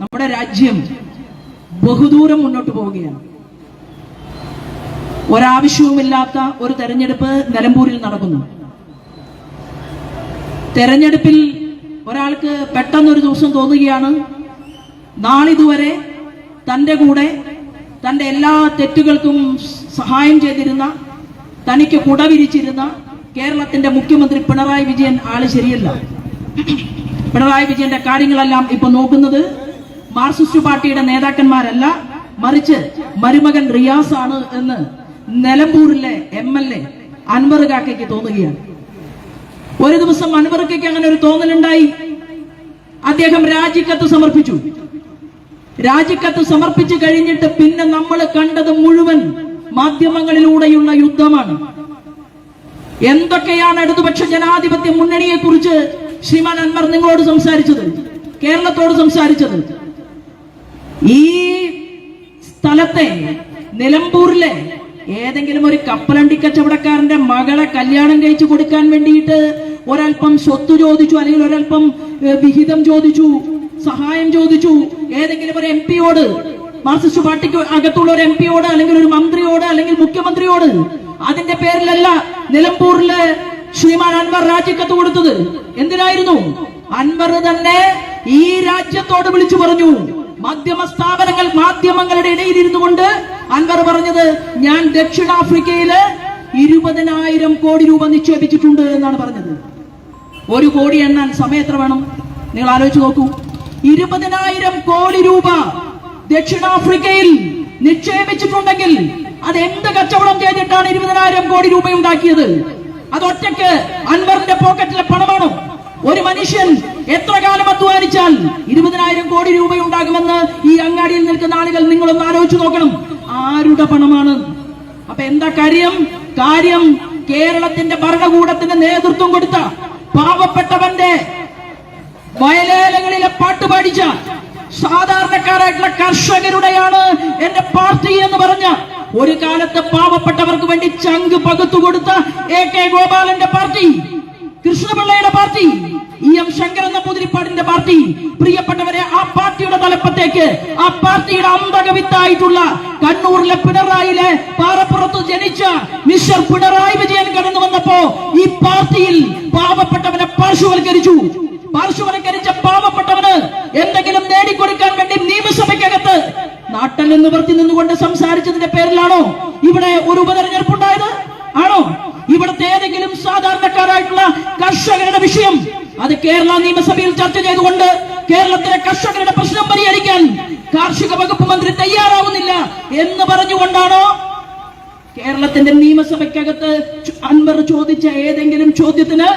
നമ്മുടെ രാജ്യം ബഹുദൂരം മുന്നോട്ട് പോവുകയാണ്. ഒരാവശ്യവുമില്ലാത്ത ഒരു തെരഞ്ഞെടുപ്പ് നിലമ്പൂരിൽ നടക്കുന്നു. തെരഞ്ഞെടുപ്പിൽ ഒരാൾക്ക് പെട്ടെന്നൊരു ദിവസം തോന്നുകയാണ്. നാളിതുവരെ തന്റെ കൂടെ തന്റെ എല്ലാ തെറ്റുകൾക്കും സഹായം ചെയ്തിരുന്ന തനിക്ക് കുടവിരിച്ചിരുന്ന കേരളത്തിന്റെ മുഖ്യമന്ത്രി പിണറായി വിജയൻ ആൾ ശരിയല്ല. പിണറായി വിജയന്റെ കാര്യങ്ങളെല്ലാം ഇപ്പൊ നോക്കുന്നത് മാർക്സിസ്റ്റ് പാർട്ടിയുടെ നേതാക്കന്മാരല്ല മറിച്ച് മരുമകൻ റിയാസ് ആണ് എന്ന് നിലമ്പൂരിലെ എം എൽ എ അൻവർ കാക്കയ്ക്ക് തോന്നുകയാണ്. ഒരു ദിവസം അൻവർ കാക്കയ്ക്ക് അങ്ങനെ ഒരു തോന്നലുണ്ടായി. അദ്ദേഹം രാജിക്കത്ത് സമർപ്പിച്ചു. രാജിക്കത്ത് സമർപ്പിച്ചു കഴിഞ്ഞിട്ട് പിന്നെ നമ്മൾ കണ്ടത് മുഴുവൻ മാധ്യമങ്ങളിലൂടെയുള്ള യുദ്ധമാണ്. എന്തൊക്കെയാണ് ഇടതുപക്ഷ ജനാധിപത്യ മുന്നണിയെ കുറിച്ച് ശ്രീമാൻ അൻവർ നിങ്ങളോട് സംസാരിച്ചത്? കേരളത്തോട് സംസാരിച്ചത്? ഈ സ്ഥലത്തെ നിലമ്പൂരിലെ ഏതെങ്കിലും ഒരു കപ്പലണ്ടി കച്ചവടക്കാരന്റെ മകളെ കല്യാണം കഴിച്ചു കൊടുക്കാൻ വേണ്ടിയിട്ട് ഒരൽപ്പം സ്വത്ത് ചോദിച്ചു അല്ലെങ്കിൽ ഒരൽപ്പം വിഹിതം ചോദിച്ചു സഹായം ചോദിച്ചു ഏതെങ്കിലും ഒരു എം പിയോട് മാർക്സിസ്റ്റ് പാർട്ടിക്ക് അകത്തുള്ള ഒരു എം പിയോട് അല്ലെങ്കിൽ ഒരു മന്ത്രിയോട് അല്ലെങ്കിൽ മുഖ്യമന്ത്രിയോട് അതിന്റെ പേരിലല്ല നിലമ്പൂരിലെ ശ്രീമാൻ അൻവർ രാജിക്കത്ത് കൊടുത്തത്. എന്തിനായിരുന്നു? അൻവർ തന്നെ ഈ രാജ്യത്തോട് വിളിച്ചു പറഞ്ഞു. മാധ്യമ സ്ഥാപനങ്ങൾ മാധ്യമങ്ങളുടെ ഇടയിൽ ഇരുന്നു കൊണ്ട് അൻവർ പറഞ്ഞത് ഞാൻ ദക്ഷിണാഫ്രിക്കയിൽ ഇരുപതിനായിരം കോടി രൂപ നിക്ഷേപിച്ചിട്ടുണ്ട് എന്നാണ് പറഞ്ഞത്. ഒരു കോടി എണ്ണാൻ സമയം എത്ര വേണം? നിങ്ങൾ ആലോചിച്ച് നോക്കൂ. ഇരുപതിനായിരം കോടി രൂപ ദക്ഷിണാഫ്രിക്കയിൽ നിക്ഷേപിച്ചിട്ടുണ്ടെങ്കിൽ അത് എന്ത് കച്ചവടം ചെയ്തിട്ടാണ് ഇരുപതിനായിരം കോടി രൂപ ഉണ്ടാക്കിയത് അത് ഒറ്റയ്ക്ക് അൻവറിന്റെ പോക്കറ്റിലെ പണമാണോ? ഒരു മനുഷ്യൻ എത്ര കാലം അധ്വാനിച്ചാൽ ഇരുപതിനായിരം കോടി രൂപ ഉണ്ടാകുമെന്ന് ഈ അങ്ങാടിയിൽ നിൽക്കുന്ന ആളുകൾ നിങ്ങളൊന്ന് ആലോചിച്ചു നോക്കണം. ആരുടെ പണമാണ്? അപ്പൊ എന്താ കാര്യം? കാര്യം കേരളത്തിന്റെ ഭരണകൂടത്തിന്റെ നേതൃത്വം കൊടുത്ത പാവപ്പെട്ടവന്റെ വയലേലകളിലെ പാട്ട് പാടിച്ച സാധാരണക്കാരായിട്ടുള്ള കർഷകരുടെയാണ് എന്റെ പാർട്ടി എന്ന് പറഞ്ഞ ഒരു കാലത്ത് പാവപ്പെട്ടവർക്ക് വേണ്ടി ചങ്ക് പകുത്തു കൊടുത്ത എ കെ ഗോപാലന്റെ പാർട്ടി. കൃഷ്ണപിള്ളയുടെ പാർട്ടി ഇ എം ശങ്കരൻ നമ്പൂതിരിപ്പാടിന്റെ പാർട്ടി പ്രിയപ്പെട്ടവരെ ആ പാർട്ടിയുടെ തലപ്പത്തേക്ക് ആ പാർട്ടിയുടെ അന്തകവിത്തായിട്ടുള്ള കണ്ണൂരിലെ പിണറായിലെ പാറപ്പുറത്ത് ജനിച്ച മിസ്റ്റർ പിണറായി വിജയൻ കടന്നു വന്നപ്പോ ഈ പാർട്ടിയിൽ പാവപ്പെട്ടവനെ പാർശ്വവൽക്കരിച്ചു. പാർശ്വവൽക്കരിച്ച പാവപ്പെട്ടവന് എന്തെങ്കിലും നേടിക്കൊടുക്കാൻ വേണ്ടി നിയമസഭയ്ക്കകത്ത് നാട്ടിൽ നിന്ന് വർത്തി നിന്നുകൊണ്ട് സംസാരിച്ചതിന്റെ പേരിലാണോ ഇവിടെ ഒരു ഉപതെരഞ്ഞെടുപ്പ് ഉണ്ടായത് ആണോ? ഇവിടുത്തെ ഏതെങ്കിലും സാധാരണക്കാരായിട്ടുള്ള കർഷകരുടെ വിഷയം. അത് കേരള നിയമസഭയിൽ ചർച്ച ചെയ്തുകൊണ്ട് കേരളത്തിലെ കർഷകരുടെ പ്രശ്നം പരിഹരിക്കാൻ കാർഷിക വകുപ്പ് മന്ത്രി തയ്യാറാവുന്നില്ല എന്ന് പറഞ്ഞുകൊണ്ടാണോ? കേരളത്തിന്റെ നിയമസഭയ്ക്കകത്ത് അൻവർ ചോദിച്ച ഏതെങ്കിലും ചോദ്യത്തിന്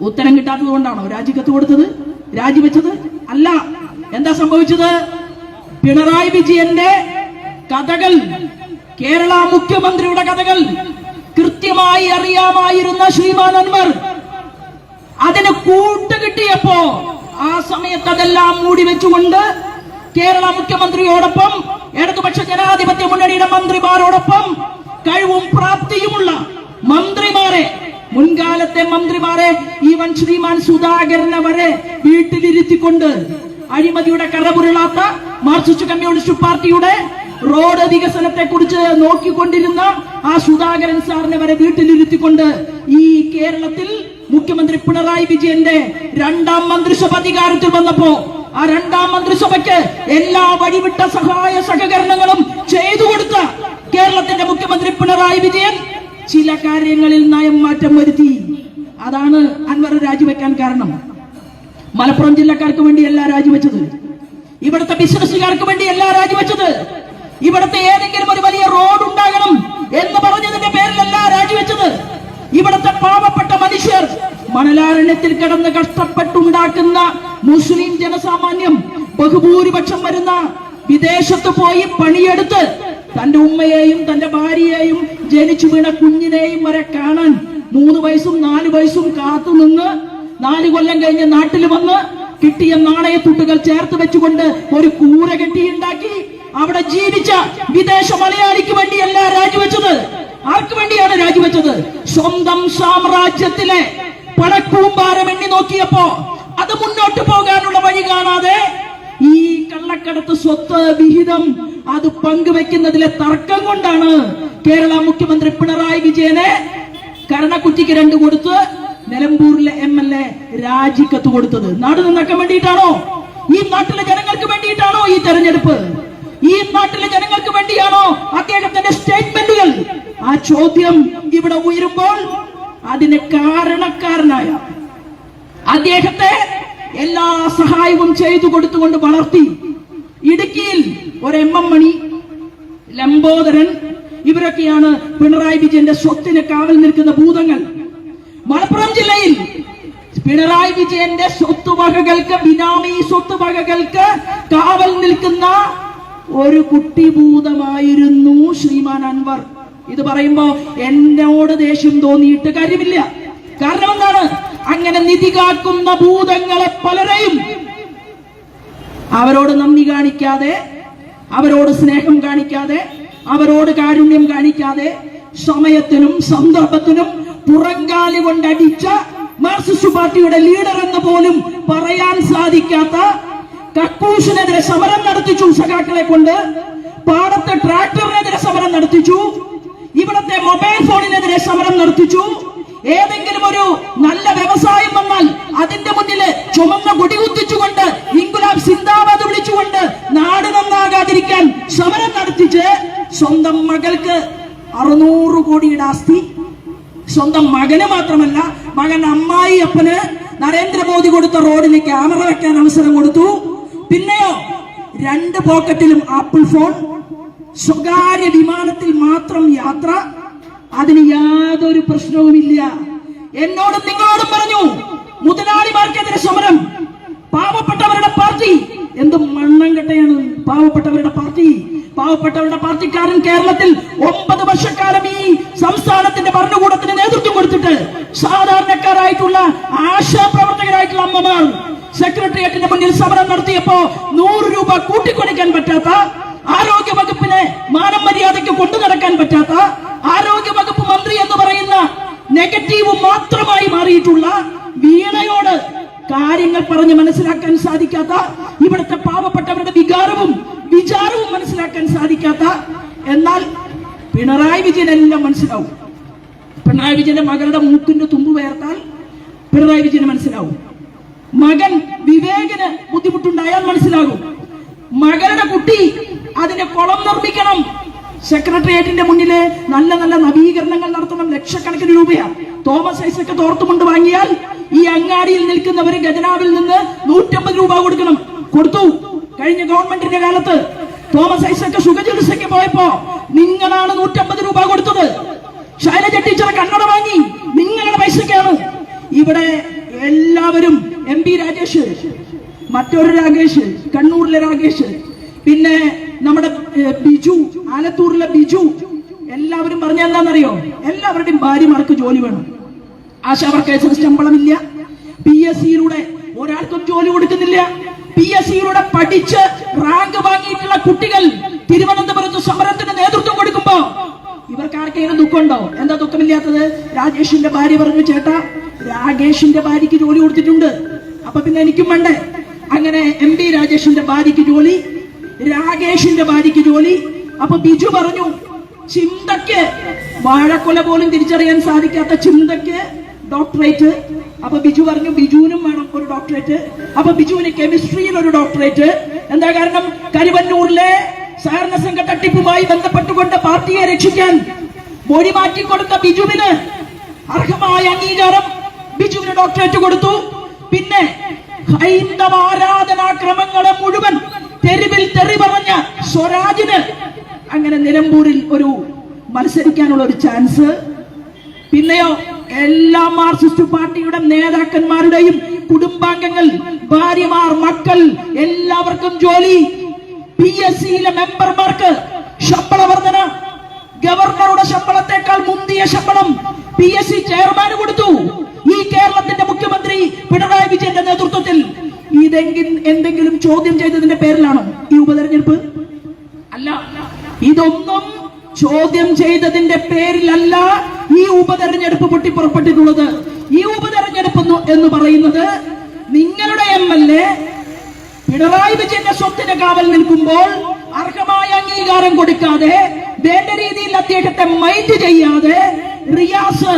ഉത്തരം കിട്ടാത്തത് കൊണ്ടാണോ? രാജിക്കത്ത് കൊടുത്തത്? രാജിവെച്ചത്? അല്ല. എന്താ സംഭവിച്ചത്? പിണറായി വിജയന്റെ കഥകൾ കേരള മുഖ്യമന്ത്രിയുടെ കഥകൾ കൃത്യമായി അറിയാമായിരുന്ന ശ്രീമാൻ അൻവർ. അതിന് കൂട്ടുകിട്ടിയപ്പോ ആ സമയത്ത് അതെല്ലാം മൂടി വെച്ചുകൊണ്ട് കേരള മുഖ്യമന്ത്രിയോടൊപ്പം ഇടതുപക്ഷ ജനാധിപത്യ മുന്നണിയുടെ മന്ത്രിമാരോടൊപ്പം കഴിവും പ്രാപ്തിയുമുള്ള മന്ത്രിമാരെ മുൻകാലത്തെ മന്ത്രിമാരെ ഈ ഈവൻ ശ്രീമാൻ സുധാകരനെ വരെ വീട്ടിലിരുത്തിക്കൊണ്ട് അഴിമതിയുടെ കറപുരളാത്ത മാർക്സിസ്റ്റ് കമ്മ്യൂണിസ്റ്റ് പാർട്ടിയുടെ റോഡ് വികസനത്തെ കുറിച്ച് നോക്കിക്കൊണ്ടിരുന്ന ആ സുധാകരൻ സാറിനെ വരെ വീട്ടിലിരുത്തിക്കൊണ്ട് ഈ കേരളത്തിൽ മുഖ്യമന്ത്രി പിണറായി വിജയന്റെ രണ്ടാം മന്ത്രിസഭ അധികാരത്തിൽ വന്നപ്പോ ആ രണ്ടാം മന്ത്രിസഭയ്ക്ക് എല്ലാ വഴിവിട്ട സഹായ സഹകരണങ്ങളും ചെയ്തു കൊടുത്ത കേരളത്തിന്റെ മുഖ്യമന്ത്രി പിണറായി വിജയൻ ചില കാര്യങ്ങളിൽ നയം മാറ്റം വരുത്തി. അതാണ് അൻവർ രാജിവെക്കാൻ കാരണം. മലപ്പുറം ജില്ലക്കാർക്ക് വേണ്ടിയല്ല രാജിവെച്ചത്. ഇവിടുത്തെ ബിസിനസ്സുകാർക്ക് വേണ്ടിയല്ല രാജിവെച്ചത്. ഇവിടുത്തെ ഏതെങ്കിലും ഒരു വലിയ റോഡ് ഉണ്ടാകണം എന്ന് പറഞ്ഞതിന്റെ പേരിലല്ല രാജിവെച്ചത്. ഇവിടുത്തെ പാവപ്പെട്ട മനുഷ്യർ മണലാരണ്യത്തിൽ കിടന്ന് കഷ്ടപ്പെട്ടുണ്ടാക്കുന്ന മുസ്ലിം ജനസാമാന്യം ബഹുഭൂരിപക്ഷം വരുന്ന വിദേശത്ത് പോയി പണിയെടുത്ത് തന്റെ ഉമ്മയെയും തന്റെ ഭാര്യയെയും ജനിച്ചു വീണ കുഞ്ഞിനെയും വരെ കാണാൻ മൂന്ന് വയസ്സും നാല് വയസ്സും കാത്തു നിന്ന് നാല് കൊല്ലം കഴിഞ്ഞ് നാട്ടിൽ വന്ന് കിട്ടിയ നാണയത്തുട്ടുകൾ ചേർത്ത് വെച്ചുകൊണ്ട് ഒരു കൂര കെട്ടിയുണ്ടാക്കി അവിടെ ജീവിച്ച വിദേശ മലയാളിക്ക് വേണ്ടിയല്ല രാജിവെച്ചത്. ആർക്ക് വേണ്ടിയാണ് രാജിവെച്ചത്? സ്വന്തം സാമ്രാജ്യത്തിലെ പണക്കൂമ്പാരം എണ്ണി നോക്കിയപ്പോ അത് മുന്നോട്ട് പോകാനുള്ള വഴി കാണാതെ ഈ കള്ളക്കടത്ത് സ്വത്ത് വിഹിതം അത് പങ്കുവെക്കുന്നതിലെ തർക്കം കൊണ്ടാണ് കേരള മുഖ്യമന്ത്രി പിണറായി വിജയനെ കരണക്കുറ്റിക്ക് രണ്ട് കൊടുത്ത് നിലമ്പൂരിലെ എം എൽ എ രാജിക്കത്ത് കൊടുത്തത്. നാട് നന്നാക്കാൻ വേണ്ടിയിട്ടാണോ? ഈ നാട്ടിലെ ജനങ്ങൾക്ക് വേണ്ടിയിട്ടാണോ ഈ തെരഞ്ഞെടുപ്പ്? ഈ നാട്ടിലെ ജനങ്ങൾക്ക് വേണ്ടിയാണോ അദ്ദേഹത്തിന്റെ സ്റ്റേറ്റ്മെന്റുകൾ ആ ചോദ്യം ഇവിടെ ഉയരുമ്പോൾ അതിന് കാരണക്കാരനായ അദ്ദേഹത്തെ എല്ലാ സഹായവും ചെയ്തു കൊടുത്തുകൊണ്ട് വളർത്തി ഇടുക്കിയിൽ ഒരു എം എം മണി ലംബോദരൻ ഇവരൊക്കെയാണ് പിണറായി വിജയന്റെ സ്വത്തിന് കാവൽ നിൽക്കുന്ന ഭൂതങ്ങൾ. മലപ്പുറം ജില്ലയിൽ പിണറായി വിജയന്റെ സ്വത്തുവകകൾക്ക് ബിനാമി സ്വത്തുവകകൾക്ക് കാവൽ നിൽക്കുന്ന ഒരു കുട്ടിഭൂതമായിരുന്നു ശ്രീമാൻ അൻവർ. ഇത് പറയുമ്പോ എന്നോട് ദേഷ്യം തോന്നിയിട്ട് കാര്യമില്ല. കാരണം എന്താണ്? അങ്ങനെ നിധി കാക്കുന്ന ഭൂതങ്ങളെ പലരെയും അവരോട് നന്ദി കാണിക്കാതെ അവരോട് സ്നേഹം കാണിക്കാതെ അവരോട് കാരുണ്യം കാണിക്കാതെ സമയത്തിനും സന്ദർഭത്തിനും പുറങ്കാലി കൊണ്ടടിച്ച മാർസിസ്റ്റ് പാർട്ടിയുടെ ലീഡർ എന്ന് പോലും പറയാൻ സാധിക്കാത്ത കക്കൂസിനെതിരെ സമരം നടത്തിച്ചു സഖാക്കളെ കൊണ്ട്. പാടത്തെ ട്രാക്ടറിനെതിരെ സമരം നടത്തിച്ചു. ഇവിടത്തെ മൊബൈൽ ഫോണിനെതിരെ സമരം നടത്തിച്ചു. ഏതെങ്കിലും ഒരു നല്ല വ്യവസായം വന്നാൽ അതിന്റെ മുന്നിൽ ചുമന്ന കൊടി കുത്തിച്ചുകൊണ്ട് ഇൻകുലാബ് സിന്ദാബാദ് വിളിച്ചുകൊണ്ട് നാട് നന്നാകാതിരിക്കാൻ സമരം നടത്തിച്ച് സ്വന്തം മകൾക്ക് അറുന്നൂറ് കോടിയുടെ ആസ്തി. സ്വന്തം മകന് മാത്രമല്ല മകൻ അമ്മായി അപ്പന് നരേന്ദ്രമോദി കൊടുത്ത റോഡിന് ക്യാമറ വെക്കാൻ അവസരം കൊടുത്തു. പിന്നെയോ രണ്ട് പോക്കറ്റിലും ആപ്പിൾ ഫോൺ സ്വകാര്യ വിമാനത്തിൽ മാത്രം യാത്ര. അതിന് യാതൊരു പ്രശ്നവുമില്ല. എന്നോടും നിങ്ങളോടും പറഞ്ഞു മുതലാളിമാർക്കെതിരെ സമരം പാവപ്പെട്ടവരുടെ പാർട്ടി. എന്ത് മണ്ണൻകെട്ടയാണ് പാവപ്പെട്ടവരുടെ പാർട്ടി. പാവപ്പെട്ടവരുടെ പാർട്ടിക്കാരൻ കേരളത്തിൽ ഒമ്പത് വർഷക്കാലം ഈ സംസ്ഥാനത്തിന്റെ ഭരണകൂടത്തിന് നേതൃത്വം കൊടുത്തിട്ട് സാധാരണക്കാരായിട്ടുള്ള ആശാപ്രവർത്തകരായിട്ടുള്ള അമ്മമാർ സെക്രട്ടേറിയറ്റിന്റെ മുന്നിൽ സമരം നടത്തിയപ്പോ നൂറ് രൂപ കൂട്ടിക്കൊടുക്കാൻ പറ്റാത്ത ആരോഗ്യ വകുപ്പിനെ മാനം മര്യാദയ്ക്ക് കൊണ്ടു നടക്കാൻ പറ്റാത്ത ആരോഗ്യ വകുപ്പ് മന്ത്രി എന്ന് പറയുന്ന നെഗറ്റീവ് മാത്രമായി മാറിയിട്ടുള്ള വീണയോട് കാര്യങ്ങൾ പറഞ്ഞ് മനസ്സിലാക്കാൻ സാധിക്കാത്ത ഇവിടുത്തെ പാവപ്പെട്ടവരുടെ വികാരവും വിചാരവും മനസ്സിലാക്കാൻ സാധിക്കാത്ത എന്നാൽ പിണറായി വിജയൻ എല്ലാം മനസ്സിലാവും. പിണറായി വിജയന്റെ മകളുടെ മൂക്കിന്റെ തുമ്പ് വേർത്താൽ പിണറായി വിജയന് മനസ്സിലാവും. മകൻ വിവേകന് ബുദ്ധിമുട്ടുണ്ടായാൽ മനസ്സിലാകും. മകളുടെ കുട്ടി അതിന് കുളം നിർമ്മിക്കണം. സെക്രട്ടേറിയറ്റിന്റെ മുന്നിൽ നല്ല നല്ല നവീകരണങ്ങൾ നടത്തണം. ലക്ഷക്കണക്കിന് രൂപയാണ് തോമസ് ഐസക്ക് തോർത്തുമുണ്ട് വാങ്ങിയാൽ ഈ അങ്ങാടിയിൽ നിൽക്കുന്നവര് ഖജനാവിൽ നിന്ന് നൂറ്റമ്പത് രൂപ കൊടുക്കണം. കൊടുത്തു. കഴിഞ്ഞ ഗവൺമെന്റിന്റെ കാലത്ത് തോമസ് ഐസക്ക് സുഖചികിത്സയ്ക്ക് പോയപ്പോ നിങ്ങളാണ് നൂറ്റമ്പത് രൂപ കൊടുത്തത്. ശൈലജ ടീച്ചറെ കണ്ണട വാങ്ങി. നിങ്ങളുടെ പൈസക്കാണ് ഇവിടെ എല്ലാവരും എം പി രാജേഷ് മറ്റൊരു രാകേഷ് കണ്ണൂരിലെ രാകേഷ് പിന്നെ നമ്മുടെ ബിജു ആലത്തൂരിലെ ബിജു എല്ലാവരും പറഞ്ഞ എന്താണെന്നറിയോ? എല്ലാവരുടെയും ഭാര്യമാർക്ക് ജോലി വേണം. ആശാ വർക്കേഴ്സിന് ശമ്പളമില്ല. പി എസ് സിയിലൂടെ ഒരാൾക്കും ജോലി കൊടുക്കുന്നില്ല. പി എസ് സിയിലൂടെ പഠിച്ച് റാങ്ക് വാങ്ങിയിട്ടുള്ള കുട്ടികൾ തിരുവനന്തപുരത്ത് സമരത്തിന് നേതൃത്വം കൊടുക്കുമ്പോ ഇവർക്ക് ആർക്കെങ്കിലും ദുഃഖമുണ്ടോ? എന്താ ദുഃഖമില്ലാത്തത്? രാജേഷിന്റെ ഭാര്യ പറഞ്ഞു ചേട്ടാ രാകേഷിന്റെ ഭാര്യയ്ക്ക് ജോലി കൊടുത്തിട്ടുണ്ട്. അപ്പൊ പിന്നെ എനിക്കും വേണ്ടേ? അങ്ങനെ എം പി രാജേഷിന്റെ ഭാര്യയ്ക്ക് ജോലി രാകേഷിന്റെ ഭാര്യയ്ക്ക് ജോലി. അപ്പൊ ബിജു പറഞ്ഞു ചിന്തയ്ക്ക് വാഴക്കൊല പോലും തിരിച്ചറിയാൻ സാധിക്കാത്ത ചിന്തയ്ക്ക് ഡോക്ടറേറ്റ്. അപ്പൊ ബിജു പറഞ്ഞു ബിജുവിനും വേണം ഒരു ഡോക്ടറേറ്റ്. അപ്പൊ ബിജുവിന് കെമിസ്ട്രിയിൽ ഒരു ഡോക്ടറേറ്റ്. എന്താ കാരണം? കരുവന്നൂരിലെ സഹകരണ സംഘ തട്ടിപ്പുമായി ബന്ധപ്പെട്ടുകൊണ്ട് പാർട്ടിയെ രക്ഷിക്കാൻ മൊഴി മാറ്റി കൊടുത്ത ബിജുവിന് അർഹമായ അംഗീകാരം ബിജുവിന് ഡോക്ടറേറ്റ് കൊടുത്തു. പിന്നെ ഹൈന്ദവ ആരാധനാക്രമങ്ങളെ മുഴുവൻ തെരുവിൽ തെറി പറഞ്ഞ സ്വരാജിന് അങ്ങനെ നിലമ്പൂരിൽ ഒരു മത്സരിക്കാനുള്ള ഒരു ചാൻസ് പിന്നെയോ എല്ലാ മാർക്സിസ്റ്റ് പാർട്ടിയുടെ നേതാക്കന്മാരുടെയും കുടുംബാംഗങ്ങൾ ഭാര്യമാർ മക്കൾ എല്ലാവർക്കും ജോലി പി എസ് സിയിലെ മെമ്പർമാർക്ക് ശമ്പള വർധന ഗവർണറുടെ ശമ്പളത്തെക്കാൾ മുന്തിയ ശമ്പളം പി എസ് സി ചെയർമാന് കൊടുത്തു. ഈ കേരളത്തിന്റെ മുഖ്യമന്ത്രി പിണറായി വിജയന്റെ നേതൃത്വത്തിൽ. ഇതെങ്കിൽ എന്തെങ്കിലും ചോദ്യം ചെയ്തതിന്റെ പേരിലാണോ ഈ ഉപതെരഞ്ഞെടുപ്പ്? അല്ല. ഇതൊന്നും ചോദ്യം ചെയ്തതിന്റെ പേരിലല്ല ഈ ഉപതെരഞ്ഞെടുപ്പ് പൊട്ടിപ്പുറപ്പെട്ടിട്ടുള്ളത്. ഈ ഉപതെരഞ്ഞെടുപ്പ് എന്ന് പറയുന്നത് നിങ്ങളുടെ എം എൽ എ പിണറായി വിജയന്റെ സ്വത്തിന് കാവൽ നിൽക്കുമ്പോൾ അർഹമായ അംഗീകാരം കൊടുക്കാതെ വേണ്ട രീതിയിൽ അദ്ദേഹത്തെ മൈൻഡ് ചെയ്യാതെ റിയാസ്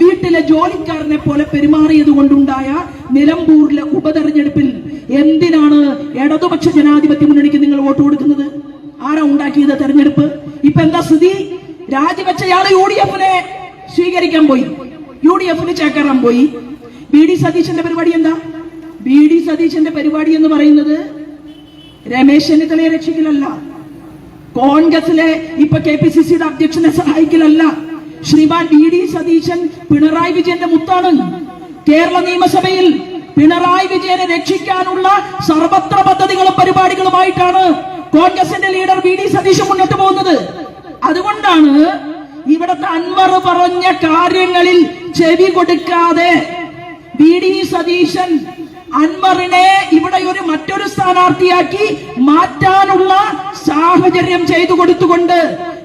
വീട്ടിലെ ജോലിക്കാരനെ പോലെ പെരുമാറിയത് കൊണ്ടുണ്ടായ നിലമ്പൂരിലെ ഉപതെരഞ്ഞെടുപ്പിൽ എന്തിനാണ് ഇടതുപക്ഷ ജനാധിപത്യ മുന്നണിക്ക് നിങ്ങൾ വോട്ട് കൊടുക്കുന്നത്? ആരാ ഉണ്ടാക്കിയത് തെരഞ്ഞെടുപ്പ്? ഇപ്പൊ എന്താ സ്ഥിതി? രാജിവെച്ചയാൾ യു ഡി എഫിനെ സ്വീകരിക്കാൻ പോയി. യു ഡി എഫിന് ചേക്കേറാൻ പോയി. ബി ഡി സതീശന്റെ പരിപാടി എന്താ? ബി ഡി സതീശന്റെ പരിപാടി എന്ന് പറയുന്നത് രമേശ് ചെന്നിത്തലയെ രക്ഷിക്കലല്ല. കോൺഗ്രസിലെ ഇപ്പൊ കെ പി സി സിയുടെ അധ്യക്ഷനെ സഹായിക്കലല്ല. ശ്രീമാൻ ബി ഡി സതീശൻ പിണറായി വിജയന്റെ മുത്താണ്. കേരള നിയമസഭയിൽ പിണറായി വിജയനെ രക്ഷിക്കാനുള്ള സർവത്ര പദ്ധതികളും പരിപാടികളുമായിട്ടാണ് കോൺഗ്രസിന്റെ ലീഡർ ബി ഡി സതീശൻ മുന്നോട്ട് പോകുന്നത്. അതുകൊണ്ടാണ് ഇവിടുത്തെ അൻവർ പറഞ്ഞ കാര്യങ്ങളിൽ ചെവി കൊടുക്കാതെ ബി ഡി സതീശൻ അൻവറിനെ ഇവിടെ ഒരു മറ്റൊരു സ്ഥാനാർത്ഥിയാക്കി മാറ്റാനുള്ള സാഹചര്യം ചെയ്തു കൊടുത്തുകൊണ്ട്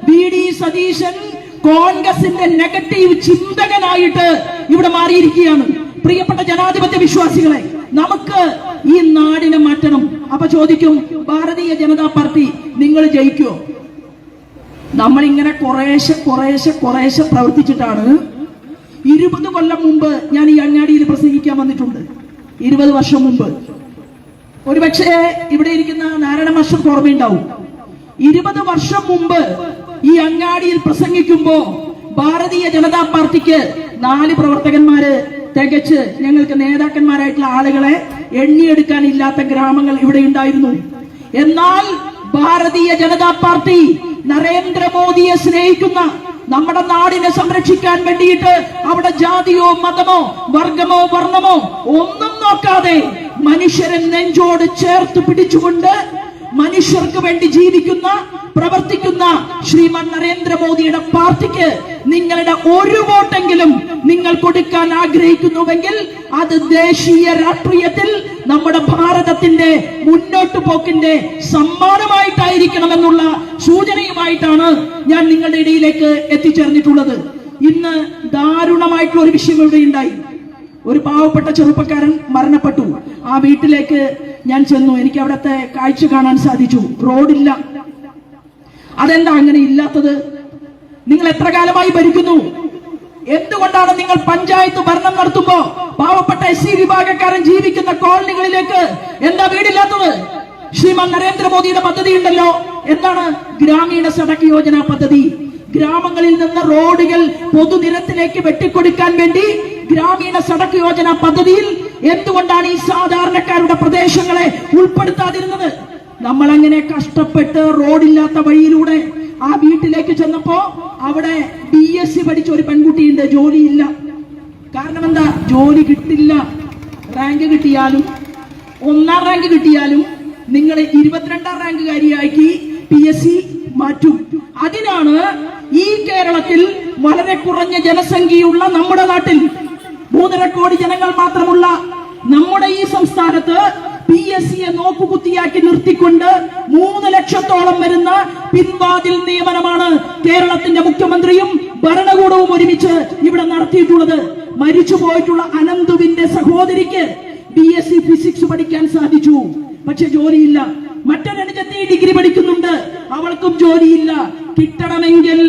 വി ഡി സതീശൻ കോൺഗ്രസിന്റെ നെഗറ്റീവ് ചിന്തകനായിട്ട് ഇവിടെ മാറിയിരിക്കുകയാണ്. പ്രിയപ്പെട്ട ജനാധിപത്യ വിശ്വാസികളെ നമുക്ക് ഈ നാടിനെ മാറ്റണം. അപ്പൊ ചോദിക്കും ഭാരതീയ ജനതാ പാർട്ടി നിങ്ങൾ ജയിക്കുമോ നമ്മളിങ്ങനെ കുറേശ്ശെ കുറേശ്ശെ കുറേശ്ശെ പ്രവർത്തിച്ചിട്ടാണ്. ഇരുപത് കൊല്ലം മുമ്പ് ഞാൻ ഈ അങ്ങാടിയിൽ പ്രസംഗിക്കാൻ വന്നിട്ടുണ്ട്. ഇരുപത് വർഷം മുമ്പ്. ഒരുപക്ഷെ ഇവിടെ ഇരിക്കുന്ന നാരായണ മാസ്റ്റർക്ക് ഓർമ്മയുണ്ടാവും. ഇരുപത് വർഷം മുമ്പ് ഈ അങ്ങാടിയിൽ പ്രസംഗിക്കുമ്പോ ഭാരതീയ ജനതാ പാർട്ടിക്ക് നാല് പ്രവർത്തകന്മാര് തികച്ച് ഞങ്ങൾക്ക് നേതാക്കന്മാരായിട്ടുള്ള ആളുകളെ എണ്ണിയെടുക്കാൻ ഇല്ലാത്ത ഗ്രാമങ്ങൾ ഇവിടെ ഉണ്ടായിരുന്നു. എന്നാൽ ഭാരതീയ ജനതാ പാർട്ടി നരേന്ദ്രമോദിയെ സ്നേഹിക്കുന്ന നമ്മുടെ നാടിനെ സംരക്ഷിക്കാൻ വേണ്ടിയിട്ട് അവിടെ ജാതിയോ മതമോ വർഗമോ വർണമോ ഒന്നും നോക്കാതെ മനുഷ്യരെ നെഞ്ചോട് ചേർത്ത് പിടിച്ചുകൊണ്ട് മനുഷ്യർക്ക് വേണ്ടി ജീവിക്കുന്ന പ്രവർത്തിക്കുന്ന ശ്രീമാൻ നരേന്ദ്രമോദിയുടെ പാർട്ടിക്ക് നിങ്ങളുടെ ഒരു വോട്ടെങ്കിലും നിങ്ങൾ കൊടുക്കാൻ ആഗ്രഹിക്കുന്നുവെങ്കിൽ അത് ദേശീയ രാഷ്ട്രീയത്തിൽ നമ്മുടെ ഭാരതത്തിന്റെ മുന്നോട്ട് പോക്കിന്റെ സമ്മാനമായിട്ടായിരിക്കണമെന്നുള്ള സൂചനയുമായിട്ടാണ് ഞാൻ നിങ്ങളുടെ ഇടയിലേക്ക് എത്തിച്ചേർന്നിട്ടുള്ളത്. ഇന്ന് ദാരുണമായിട്ടുള്ള ഒരു വിഷയം ഇവിടെ ഉണ്ടായി ഒരു പാവപ്പെട്ട ചെറുപ്പക്കാരൻ മരണപ്പെട്ടു. ആ വീട്ടിലേക്ക് ഞാൻ ചെന്നു. എനിക്ക് അവിടത്തെ കാഴ്ച കാണാൻ സാധിച്ചു. റോഡില്ല. അതെന്താ അങ്ങനെ ഇല്ലാത്തത്? നിങ്ങൾ എത്ര കാലമായി ഭരിക്കുന്നു? എന്തുകൊണ്ടാണ് നിങ്ങൾ പഞ്ചായത്ത് ഭരണം നടത്തുമ്പോ പാവപ്പെട്ട എസ് സി വിഭാഗക്കാരൻ ജീവിക്കുന്ന കോളനികളിലേക്ക് എന്താ വീടില്ലാത്തത്? ശ്രീമാൻ നരേന്ദ്രമോദിയുടെ പദ്ധതി ഉണ്ടല്ലോ. എന്താണ് ഗ്രാമീണ സടക്ക് യോജന പദ്ധതി? ഗ്രാമങ്ങളിൽ നിന്ന് റോഡുകൾ പൊതുനിരത്തിലേക്ക് വെട്ടിക്കൊടുക്കാൻ വേണ്ടി ഗ്രാമീണ സടക്ക് യോജന പദ്ധതിയിൽ എന്തുകൊണ്ടാണ് ഈ സാധാരണക്കാരുടെ പ്രദേശങ്ങളെ ഉൾപ്പെടുത്താതിരുന്നത്? നമ്മൾ അങ്ങനെ കഷ്ടപ്പെട്ട് റോഡില്ലാത്ത വഴിയിലൂടെ ആ വീട്ടിലേക്ക് ചെന്നപ്പോ അവിടെ ബി എസ് സി പഠിച്ച ഒരു പെൺകുട്ടിയുണ്ട് ജോലിയില്ല. കാരണം എന്താ ജോലി കിട്ടില്ല. റാങ്ക് കിട്ടിയാലും ഒന്നാം റാങ്ക് കിട്ടിയാലും നിങ്ങൾ ഇരുപത്തിരണ്ടാം റാങ്കുകാരിയാക്കി പി എസ് സി മാറ്റും. അതിനാണ് ഈ കേരളത്തിൽ വളരെ കുറഞ്ഞ ജനസംഖ്യയുള്ള നമ്മുടെ നാട്ടിൽ മൂന്നര കോടി ജനങ്ങൾ മാത്രമുള്ള നമ്മുടെ ഈ സംസ്ഥാനത്ത് പി എസ് സിയെ നോക്കുകുത്തിയാക്കി നിർത്തിക്കൊണ്ട് മൂന്ന് ലക്ഷത്തോളം വരുന്ന പിൻവാതിൽ നിയമനമാണ് കേരളത്തിന്റെ മുഖ്യമന്ത്രിയും ഭരണകൂടവും ഒരുമിച്ച് ഇവിടെ നടത്തിയിട്ടുള്ളത്. മരിച്ചു പോയിട്ടുള്ള അനന്തുവിന്റെ സഹോദരിക്ക് ബി എസ് സി ഫിസിക്സ് പഠിക്കാൻ സാധിച്ചു. പക്ഷെ ജോലിയില്ല. മറ്റൊരനുജത്തി ഡിഗ്രി പഠിക്കുന്നുണ്ട്. അവൾക്കും ജോലിയില്ല. കിട്ടണമെങ്കിൽ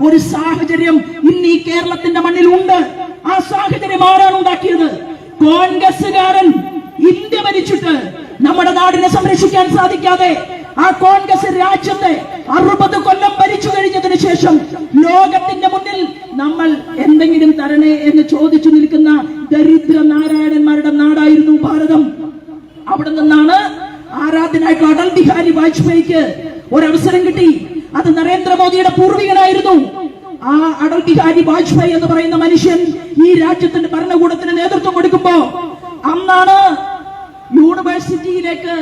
ഒരു സാഹചര്യം ഇന്ന് ഈ കേരളത്തിന്റെ മണ്ണിൽ ഉണ്ട് ആ സാഹചര്യം ആരാണ് ഉണ്ടാക്കിയത്? കോൺഗ്രസ്സുകാരൻ ഇന്ത്യ ഭരിച്ചിട്ട് നമ്മുടെ നാടിനെ സംരക്ഷിക്കാൻ സാധിക്കാതെ ആ കോൺഗ്രസ് രാജ്യത്തെ അറുപത് കൊല്ലം ഭരിച്ചു കഴിഞ്ഞതിന് ശേഷം ലോകത്തിന്റെ മുന്നിൽ നമ്മൾ എന്തെങ്കിലും തരണേ എന്ന് ചോദിച്ചു നിൽക്കുന്ന ദരിദ്ര നാരായണന്മാരുടെ നാടായിരുന്നു ഭാരതം. അവിടെ നിന്നാണ് ആരാധനായിട്ടുള്ള അടൽ ബിഹാരി വാജ്പേയിക്ക് ഒരവസരം കിട്ടി. അത് നരേന്ദ്രമോദിയുടെ പൂർവികനായിരുന്നു. ആ അടൽ ബിഹാരി വാജ്പേയി എന്ന് പറയുന്ന മനുഷ്യൻ ഈ രാജ്യത്തിന്റെ ഭരണകൂടത്തിന് നേതൃത്വം കൊടുക്കുമ്പോ അന്നാണ് യൂണിവേഴ്സിറ്റിയിലേക്ക്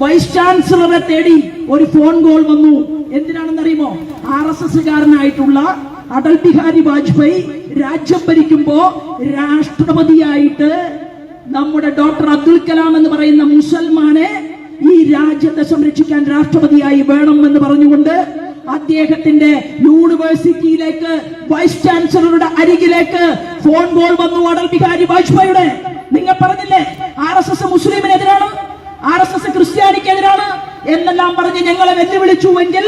വൈസ് ചാൻസലറെ തേടി ഒരു ഫോൺ കോൾ വന്നു. എന്തിനാണെന്നറിയുമോ? ആർ എസ് എസ്സുകാരനായിട്ടുള്ള അടൽ ബിഹാരി വാജ്പേയി രാജ്യം ഭരിക്കുമ്പോ രാഷ്ട്രപതിയായിട്ട് നമ്മുടെ ഡോക്ടർ അബ്ദുൽ കലാം എന്ന് പറയുന്ന മുസൽമാനെ ഈ രാജ്യത്തെ സംരക്ഷിക്കാൻ രാഷ്ട്രപതിയായി വേണം എന്ന് പറഞ്ഞുകൊണ്ട് അദ്ദേഹത്തിന്റെ യൂണിവേഴ്സിറ്റിയിലേക്ക് വൈസ് ചാൻസലറുടെ അരികിലേക്ക് ഫോൺ കോൾ വന്നു അടൽ ബിഹാരി വാജ്പേയിയുടെ. നിങ്ങൾ പറഞ്ഞില്ലേ? ആർ എസ് എസ് മുസ്ലിമിനെതിരാണ് ആർ എസ് എസ് ക്രിസ്ത്യാനിക്കെതിരാണ് എന്നെല്ലാം പറഞ്ഞ് ഞങ്ങളെ വെല്ലുവിളിച്ചുവെങ്കിൽ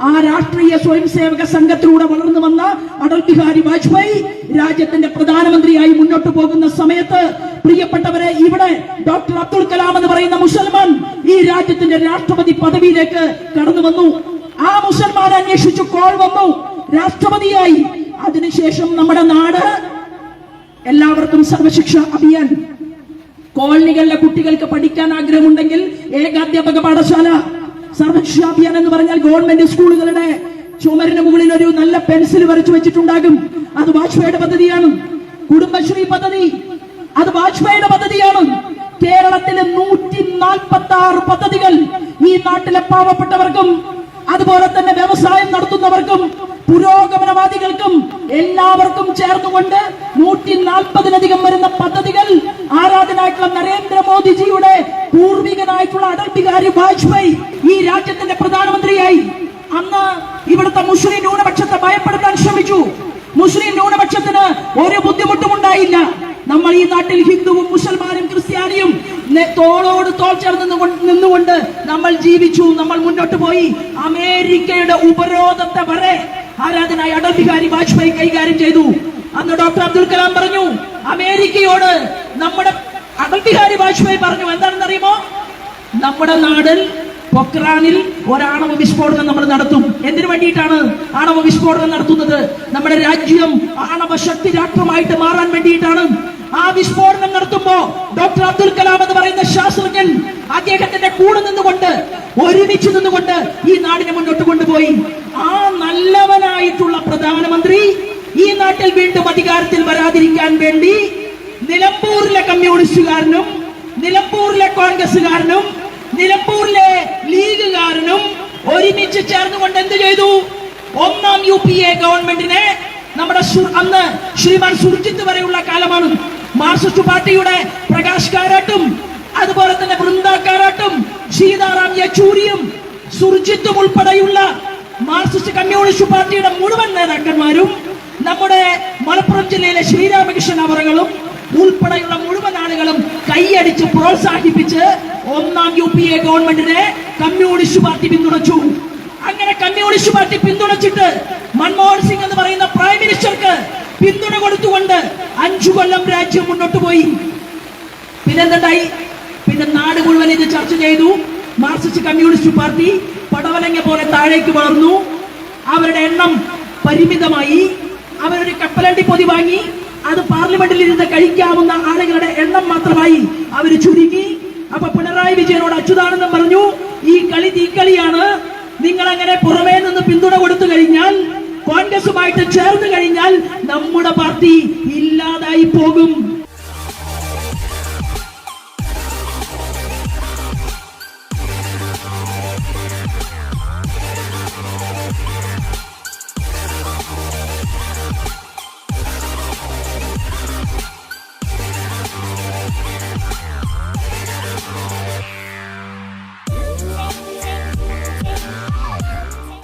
ആ രാഷ്ട്രീയ സ്വയം സേവക സംഘത്തിലൂടെ വളർന്നു വന്ന അടൽ ബിഹാരി വാജ്പേയി രാജ്യത്തിന്റെ പ്രധാനമന്ത്രിയായി മുന്നോട്ട് പോകുന്ന സമയത്ത് പ്രിയപ്പെട്ടവരെ ഇവിടെ ഡോക്ടർ അബ്ദുൾ കലാം എന്ന് പറയുന്ന മുസൽമാൻ ഈ രാജ്യത്തിന്റെ രാഷ്ട്രപതി പദവിയിലേക്ക് കടന്നു വന്നു. ആ മുസൽമാൻ അന്വേഷിച്ചു കോൾ വന്നു. രാഷ്ട്രപതിയായി. അതിനുശേഷം നമ്മുടെ നാട് എല്ലാവർക്കും സർവശിക്ഷ അഭിയാൻ. കോളനികളിലെ കുട്ടികൾക്ക് പഠിക്കാൻ ആഗ്രഹമുണ്ടെങ്കിൽ ഏകാധ്യാപക പാഠശാല സർവശിക്ഷ അഭിയാൻ എന്ന് പറഞ്ഞാൽ ഗവൺമെന്റ് സ്കൂളുകളുടെ ചുമരിന് മുകളിൽ ഒരു നല്ല പെൻസിൽ വരച്ചു വെച്ചിട്ടുണ്ടാകും. അത് വാജ്പേയിയുടെ പദ്ധതിയാണ്. കുടുംബശ്രീ പദ്ധതി. അത് വാജ്പേയിയുടെ പദ്ധതിയാണ്. കേരളത്തിലെ നൂറ്റി നാൽപ്പത്തി ആറ് പദ്ധതികൾ ഈ നാട്ടിലെ പാവപ്പെട്ടവർക്കും അതുപോലെ തന്നെ വ്യവസായം നടത്തുന്നവർക്കും പുരോഗമനവാദികൾക്കും എല്ലാവർക്കും ചേർന്നുകൊണ്ട് നൂറ്റി നാൽപ്പതിലധികം വരുന്ന പദ്ധതികൾ ആരാധനായിട്ടുള്ള നരേന്ദ്രമോദിജിയുടെ പൂർവികനായിട്ടുള്ള അടൽ ബിഹാരി വാജ്പേയി ഈ രാജ്യത്തിന്റെ പ്രധാനമന്ത്രിയായി. അന്ന് ഇവിടുത്തെ മുസ്ലിം ന്യൂനപക്ഷത്തെ ഭയപ്പെടുത്താൻ ശ്രമിച്ചു. മുസ്ലിം ന്യൂനപക്ഷത്തിന് ഒരു ബുദ്ധിമുട്ടും ഉണ്ടായില്ല. നമ്മൾ ഈ നാട്ടിൽ ഹിന്ദുവും മുസൽമാനും ക്രിസ്ത്യാനിയും തോളോട് തോൾ ചേർന്ന് നിന്നുകൊണ്ട് നമ്മൾ ജീവിച്ചു നമ്മൾ മുന്നോട്ട് പോയി. അമേരിക്കയുടെ ഉപരോധത്തെ വരെ ആരാധനായ അടൽ വാജ്പേയി കൈകാര്യം ചെയ്തു. അന്ന് ഡോക്ടർ അബ്ദുൽ കലാം പറഞ്ഞു അമേരിക്കയോട് നമ്മുടെ അടൽ ബിഹാരി വാജ്പേയി പറഞ്ഞു എന്താണെന്ന് അറിയുമോ നമ്മുടെ നാടിൽ പൊക്രാനിൽ ഒരാണവ വിസ്ഫോടനം നമ്മൾ നടത്തും. എന്തിനു വേണ്ടിയിട്ടാണ് ആണവ വിസ്ഫോടനം നടത്തുന്നത്? നമ്മുടെ രാജ്യം ആണവ ശക്തി രാഷ്ട്രമായിട്ട് മാറാൻ വേണ്ടിയിട്ടാണ്. ആ വിസ്ഫോടനം നടത്തുമ്പോ ഡോക്ടർ അബ്ദുൽ കലാം എന്ന് പറയുന്ന ശാസ്ത്രജ്ഞൻ അദ്ദേഹത്തിന്റെ കൂടെ നിന്നുകൊണ്ട് ഒരുമിച്ച് നിന്നുകൊണ്ട് ഈ നാടിനെ മുന്നോട്ട് കൊണ്ടുപോയി. ആ നല്ലവനായിട്ടുള്ള പ്രധാനമന്ത്രി ഈ നാട്ടിൽ വീണ്ടും അധികാരത്തിൽ വരാതിരിക്കാൻ വേണ്ടി നിലമ്പൂരിലെ കമ്മ്യൂണിസ്റ്റുകാരനും നിലമ്പൂരിലെ കോൺഗ്രസുകാരനും നിലമ്പൂരിലെ ലീഗുകാരനും ഒരുമിച്ച് ചേർന്നുകൊണ്ട് എന്ത് ചെയ്തു? ഒന്നാം യു പി എ ഗവൺമെന്റിനെ നമ്മുടെ അന്ന് ശ്രീമാൻ സുർജിത്ത് വരെയുള്ള കാലമാണ് മാർക്സിസ്റ്റ് പാർട്ടിയുടെ പ്രകാശ് കാരാട്ടും അതുപോലെ തന്നെ വൃന്ദ കാരാട്ടും സീതാറാം യെച്ചൂരിയും സുർജിത്തും ഉൾപ്പെടെയുള്ള മാർക്സിസ്റ്റ് കമ്മ്യൂണിസ്റ്റ് പാർട്ടിയുടെ മുഴുവൻ നേതാക്കന്മാരും നമ്മുടെ മലപ്പുറം ജില്ലയിലെ ശ്രീരാമകൃഷ്ണൻ അവറുകളും ഉൾപ്പെടെയുള്ള മുഴുവൻ ആളുകളും കൈയടിച്ച് പ്രോത്സാഹിപ്പിച്ച് ഒന്നാം യു പി എ ഗവൺമെന്റിനെ കമ്മ്യൂണിസ്റ്റ് പാർട്ടി പിന്തുണച്ചു. അങ്ങനെ കമ്മ്യൂണിസ്റ്റ് പാർട്ടി പിന്തുണച്ചിട്ട് മൻമോഹൻ സിംഗ് എന്ന് പറയുന്ന പ്രൈം മിനിസ്റ്റർക്ക് പിന്തുണ കൊടുത്തുകൊണ്ട് അഞ്ചു കൊല്ലം രാജ്യം മുന്നോട്ട് പോയി. പിന്നെന്തുണ്ടായി? പിന്നെ നാട് മുഴുവൻ ഇത് ചർച്ച ചെയ്തു. മാർക്സിസ്റ്റ് കമ്മ്യൂണിസ്റ്റ് പാർട്ടി പടവലങ്ങ പോലെ താഴേക്ക് വളർന്നു. അവരുടെ എണ്ണം പരിമിതമായി. അവരൊരു കപ്പലണ്ടി പൊതി വാങ്ങി. അത് പാർലമെന്റിൽ ഇരുന്ന് കഴിക്കാവുന്ന ആളുകളുടെ എണ്ണം മാത്രമായി അവർ ചുരുക്കി. അപ്പൊ പിണറായി വിജയനോട് അച്യുതാനന്ദം പറഞ്ഞു ഈ കളി തീക്കളിയാണ് നിങ്ങൾ അങ്ങനെ പുറമേ നിന്ന് പിന്തുണ കൊടുത്തു കഴിഞ്ഞാൽ കോൺഗ്രസുമായിട്ട് ചേർന്ന് കഴിഞ്ഞാൽ നമ്മുടെ പാർട്ടി ഇല്ലാതായി പോകും.